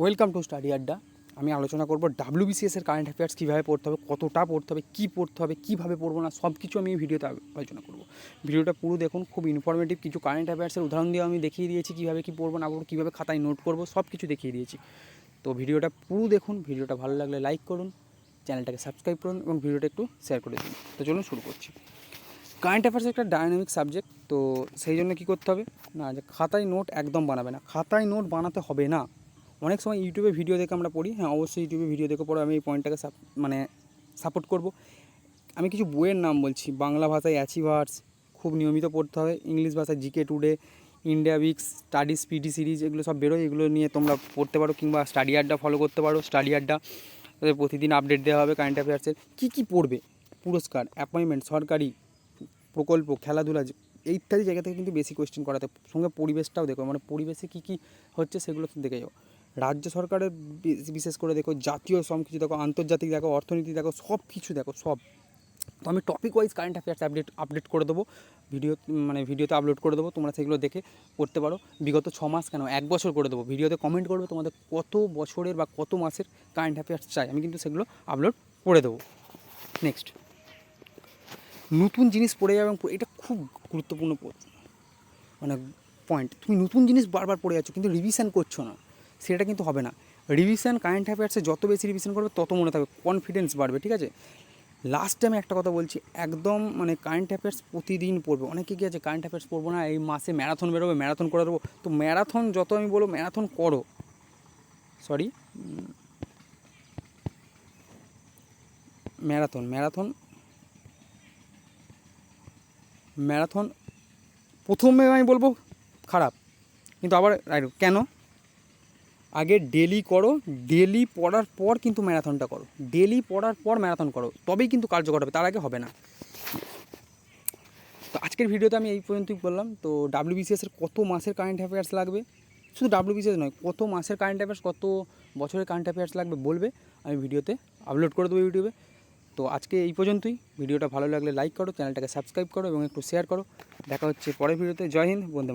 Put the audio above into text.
Welcome to study আড্ডা আমি আলোচনা করব ডাব্লিউবিসিএস এর কারেন্ট অ্যাফেয়ার্স কীভাবে পড়তে হবে, কতটা পড়তে হবে, কী পড়তে হবে, কীভাবে পড়ব না সব কিছু আমি এই ভিডিওতে আলোচনা করব। ভিডিওটা পুরো দেখুন, খুব ইনফরমেটিভ কিছু কারেন্ট অ্যাফেয়ার্সের উদাহরণ দিয়ে আমি দেখিয়ে দিয়েছি কীভাবে কী পড়ব না পড়ব, কীভাবে খাতায় নোট করব সব কিছু দেখিয়ে দিয়েছি। তো ভিডিওটা পুরো দেখুন ভিডিওটা ভালো লাগলে লাইক করুন চ্যানেলটাকে সাবস্ক্রাইব করুন এবং ভিডিওটা একটু শেয়ার করে দিন। তো চলুন শুরু করছি। কারেন্ট অ্যাফেয়ার্স একটা ডায়নামিক সাবজেক্ট তো সেই জন্য কী করতে হবে? না, যে খাতায় নোট একদম বানাবে না। খাতায় নোট বানাতে হবে না। অনেক সময় ইউটিউবে ভিডিও দেখে আমরা পড়ি। হ্যাঁ অবশ্যই ইউটিউবে ভিডিও দেখে পড়ে। আমি এই পয়েন্টটাকে মানে সাপোর্ট করব। আমি কিছু বইয়ের নাম বলছি। বাংলা ভাষায় অ্যাচিভার্স খুব নিয়মিত পড়তে হবে। ইংলিশ ভাষায় GK today India weeks study speedy series এগুলো সব বেরোয়। এগুলো নিয়ে তোমরা পড়তে পারো কিংবা স্টাডি আড্ডা ফলো করতে পারো। স্টাডি আড্ডা প্রতিদিন আপডেট দেওয়া হবে কারেন্ট অ্যাফেয়ার্সের কী কী পড়বে? পুরস্কার অ্যাপয়েন্টমেন্ট সরকারি প্রকল্প, খেলাধুলা ইত্যাদি জায়গা থেকে কিন্তু বেশি কোয়েশ্চেন করাতে সঙ্গে পরিবেশটাও দেখো। মানে পরিবেশে কী কী হচ্ছে সেগুলো দেখে যাও। রাজ্য সরকারের বিশেষ করে দেখো জাতীয় সব কিছু দেখো, আন্তর্জাতিক দেখো, অর্থনীতি দেখো সব কিছু দেখো, সব। তো আমি topic wise current affairs update update করে দেবো। ভিডিও মানে ভিডিওতে আপলোড করে দেবো, তোমরা সেগুলো দেখে করতে পারো। বিগত ছ মাস কেন? এক বছর করে দেবো। ভিডিওতে কমেন্ট করবে তোমাদের কত বছরের বা কত মাসের কারেন্ট অ্যাফেয়ার্স চাই। আমি কিন্তু সেগুলো আপলোড করে দেবো। নেক্সট নতুন জিনিস পড়ে যাবে এবং এটা খুব গুরুত্বপূর্ণ মানে পয়েন্ট তুমি নতুন জিনিস বারবার পড়ে যাচ্ছ, কিন্তু রিভিশন করছ না। সেটা কিন্তু হবে না। রিভিশন কারেন্ট অ্যাফেয়ার্সে যত বেশি রিভিশন করবে, তত মনে থাকবে কনফিডেন্স বাড়বে, ঠিক আছে? লাস্টে আমি একটা কথা বলছি, একদম মানে কারেন্ট অ্যাফেয়ার্স প্রতিদিন পড়বে। অনেকে কি আছে কারেন্ট অ্যাফেয়ার্স পড়ব না, এই মাসে ম্যারাথন বেরোবে ম্যারাথন করে দেবো। তো ম্যারাথন যত আমি বলব ম্যারাথন করো। সরি ম্যারাথন ম্যারাথন ম্যারাথন প্রথমে আমি বলব খারাপ। কিন্তু আবার কেন? আগে ডেলি করো ডেলি পড়ার পর কিন্তু ম্যারাথনটা করো। ডেলি পড়ার পর ম্যারাথন করো, তবেই কিন্তু কার্যকর হবে, তার আগে হবে না। তো আজকের ভিডিওতে আমি এই পর্যন্তই বললাম, তো ডাব্লিউবিসিএস এর কত মাসের কারেন্ট অ্যাফেয়ার্স লাগবে? শুধু ডাব্লিউবিসিএস নয়, কত মাসের কারেন্ট অ্যাফেয়ার্স কত বছরের কারেন্ট অ্যাফেয়ার্স লাগবে বলবে আমি ভিডিওতে আপলোড করে দেবো ইউটিউবে তো আজকে এই পর্যন্তই ভিডিওটা ভালো লাগলে লাইক করো চ্যানেলটাকে সাবস্ক্রাইব করো এবং একটু শেয়ার করো। দেখা হচ্ছে পরের ভিডিওতে জয় হিন্দ মাতরম।